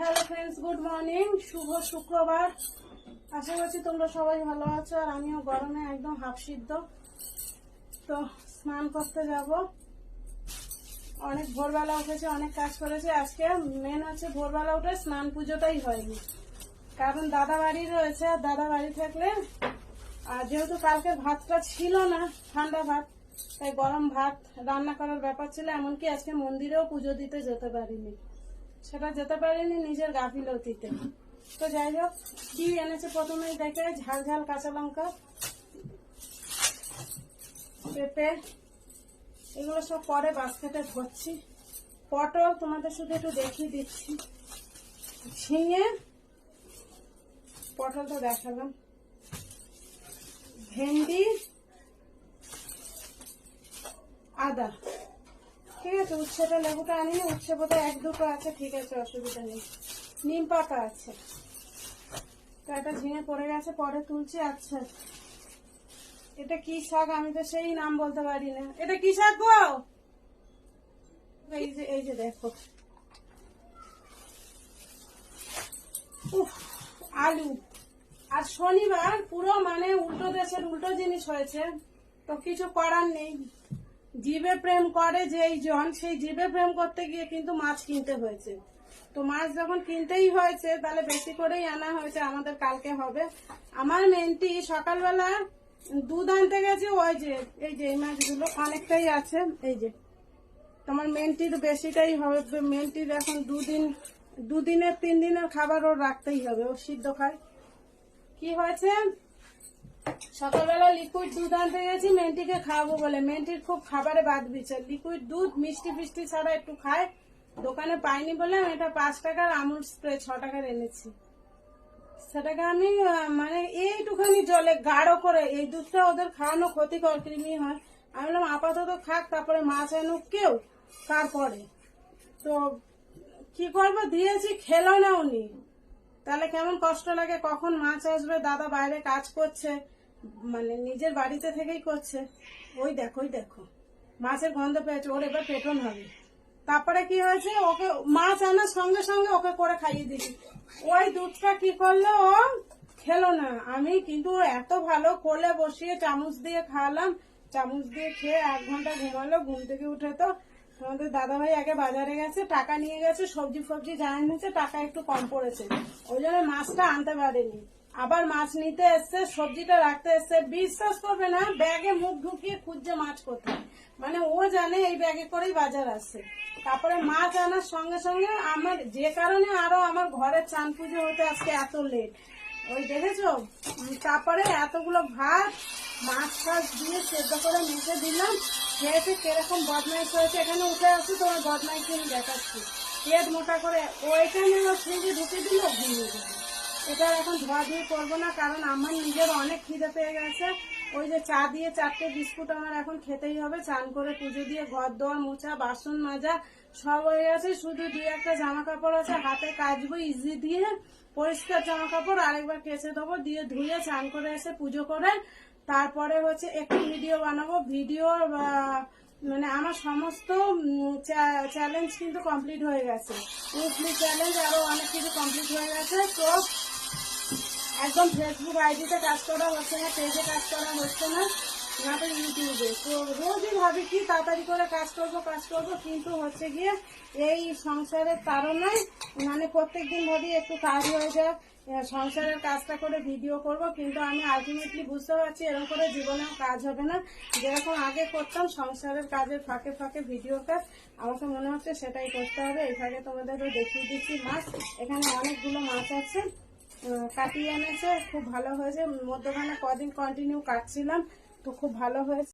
Hello friends good morning শুভ শুক্রবার। আশা করছি তোমরা সবাই ভালো আছো, আর আমিও গরমে একদম হাফ সিদ্ধ। তো স্নান করতে যাব। অনেক ভোরবেলা উঠেছে, অনেক কাজ করেছে। আজকে মেন হচ্ছে ভোরবেলা উঠে স্নান পুজোটাই হয়নি। কারণ দাদা বাড়ি রয়েছে, আর দাদা বাড়ি থাকলে, আর যেহেতু কালকে ভাতটা ছিল না, ঠান্ডা ভাত, তাই গরম ভাত রান্না করার ব্যাপার ছিল, এমনকি আজকে মন্দিরেও পুজো দিতে যেতে পারিনি। সেটা যেতে পারিনি, নিজের গাফিলতিতে। তো যাই হোক, কি এনেছে প্রথমেই দেখে, ঝাল ঝাল কাঁচা লঙ্কা, পেঁপে, এগুলো সব পরে বাস্কেটে ধরছি পটল তোমাদের শুধু একটু দেখিয়ে দিচ্ছি। ঝিঙে, পটলটা দেখালাম। ভেন্ডি, আদা। ঠিক আছে উচ্ছেটা লেবুটা আনিনি উচ্ছে বোধহয় এক দুটো আছে, ঠিক আছে, অসুবিধা নেই। নিম পাতা আছে। তো একটা ঝিঙে পড়ে গেছে, পরে তুলছি আচ্ছা। এটা কি শাক? আমি তো সেই নাম বলতে পারি না। এটা কি শাক গো? এই যে এই যে দেখো। আলু। আর শনিবার পুরো মানে উল্টো দেশের উল্টো জিনিস হয়েছে, তো কিছু করার নেই। জীবে প্রেম করে যেই জন, সেই জীবে প্রেম করতে গিয়ে কিন্তু মাছ কিনতে হয়েছে। তো মাছ যখন কিনতেই হয়েছে, তাহলে বেশি করেই আনা হয়েছে, আমাদের কালকে হবে। আমার মেনটি সকালবেলা দুধ আনতে গেছে, ওই যে, এই যে এই মাছগুলো অনেকটাই আছে, এই যে। তোমার মেনটির বেশিটাই হবে মেনটির এখন দুদিন, দুদিনের তিন দিনের খাবার ওর রাখতেই হবে, ও সিদ্ধ খায়। কি হয়েছে? সকালবেলা লিকুইড দুধ আনতে গেছি মেন্টিকে খাওয়াবো বলে। মেন্টির খুব খাবারে বাদ দিচ্ছে। লিকুইড দুধ মিষ্টি ফিষ্টি ছাড়া একটু খায়। দোকানে পাইনি বলে আমি এটা পাঁচ টাকার আমুল স্প্রে ছ টাকার এনেছি। সেটাকে আমি মানে এইটুখানি জলে গাঢ় করে, এই দুধটা ওদের খাওয়ানো ক্ষতিকর কৃমি হয়। আমি বললাম, আপাতত খাক, তারপরে মাছ আনুক কেউ, তারপরে। তো কি করব? দিয়েছি, খেলো না উনি। তাহলে কেমন কষ্ট লাগে? কখন মাছ আসবে? দাদা বাইরে কাজ করছে। মানে নিজের বাড়িতে থেকেই করছে। ওই দেখো ওই দেখো। মাছের গন্ধ পেয়েছে, ওর এবার পেটন হবে। তারপরে কি হয়েছে? ওকে মাছ আনার সঙ্গে সঙ্গে ওকে করে খাইয়ে দিছি ওই দুধটা কি করল? ও খেলো না। আমি কিন্তু এত ভালো কোলে বসিয়ে চামচ দিয়ে খাওয়ালাম। চামচ দিয়ে খেয়ে এক ঘণ্টা ঘুমালো, ঘুম থেকে উঠে তো আমাদের দাদা ভাই আগে বাজারে গেছে, টাকা নিয়ে গেছে, সবজি ফবজি যা এনেছে, টাকা একটু কম পড়েছে। ওই জন্য মাছটা আনতে পারেনি। আবার মাছ নিতে এসছে, সবজিটা রাখতে এসছে। বিশ্বাস করবে না, ব্যাগে মুখ ঢুকিয়ে খুঁজছে মাছ কোথায়। মানে ও জানে এই ব্যাগে করেই বাজার আসছে। তারপরে মাছ আনার সঙ্গে সঙ্গে আমার, যে কারণে আরও আমার ঘরের চান পুজো হতে আজকে এত লেট ওই দেখেছ? তারপরে এতগুলো ভাত, মাছ ফাছ দিয়ে সেদ্ধ করে মেখে দিলাম। খেয়েছে, কীরকম বদমাইশ হয়েছে, এখানে উঠে আসছি, তোমার বদমাইশ দেখাচ্ছি। পেট মোটা করে ওইখানে ফ্রিজে ঢুকে দিল ভেঙে গেল। এটা এখন ধোয়া দিয়ে করব না, কারণ আমার নিজের অনেক খিদে পেয়ে গেছে। ওই যে চা দিয়ে চারটে বিস্কুট আমার এখন খেতেই হবে, চান করে পুজো দিয়ে ঘর দোয়া মোছা, বাসন মাজা, সব হয়ে গেছে। শুধু দুই একটা জামা কাপড় আছে, হাতে কাচবো, ইজি দিয়ে পরিষ্কার জামা কাপড় আরেকবার কেচে দেবো, দিয়ে ধুয়ে চান করে এসে পুজো করে তারপরে হচ্ছে একটু ভিডিও বানাবো। ভিডিও মানে আমার সমস্ত চ্যালেঞ্জ কিন্তু কমপ্লিট হয়ে গেছে। উইকলি চ্যালেঞ্জ আরও অনেক কিছু কমপ্লিট হয়ে গেছে। তো একদম ফেসবুক আইডিতে কাজ করা হচ্ছে না, পেজে কাজ করা হচ্ছে না না তো ইউটিউবে। তো রোজই ভাবি কি তাড়াতাড়ি করে কাজ করব কাজ করব, কিন্তু হচ্ছে গিয়ে এই সংসারের তাড়নায় মানে প্রত্যেক দিন ভাবি একটু কাজ হয়ে যাক সংসারের কাজটা করে ভিডিও করব, কিন্তু আমি আলটিমেটলি বুঝতে পারছি এরকম করে জীবনেও কাজ হবে না। যেরকম আগে করতাম, সংসারের কাজের ফাঁকে ফাঁকে ভিডিও কাজ, আমাকে মনে হচ্ছে সেটাই করতে হবে। এই ফাঁকে তোমাদেরও দেখিয়ে দিচ্ছি মাছ। এখানে অনেকগুলো মাছ আছে। কাটিয়ে এনেছে খুব ভালো হয়েছে। মধ্যখানে কদিন কন্টিনিউ কাটছিলাম তো খুব ভালো হয়েছে।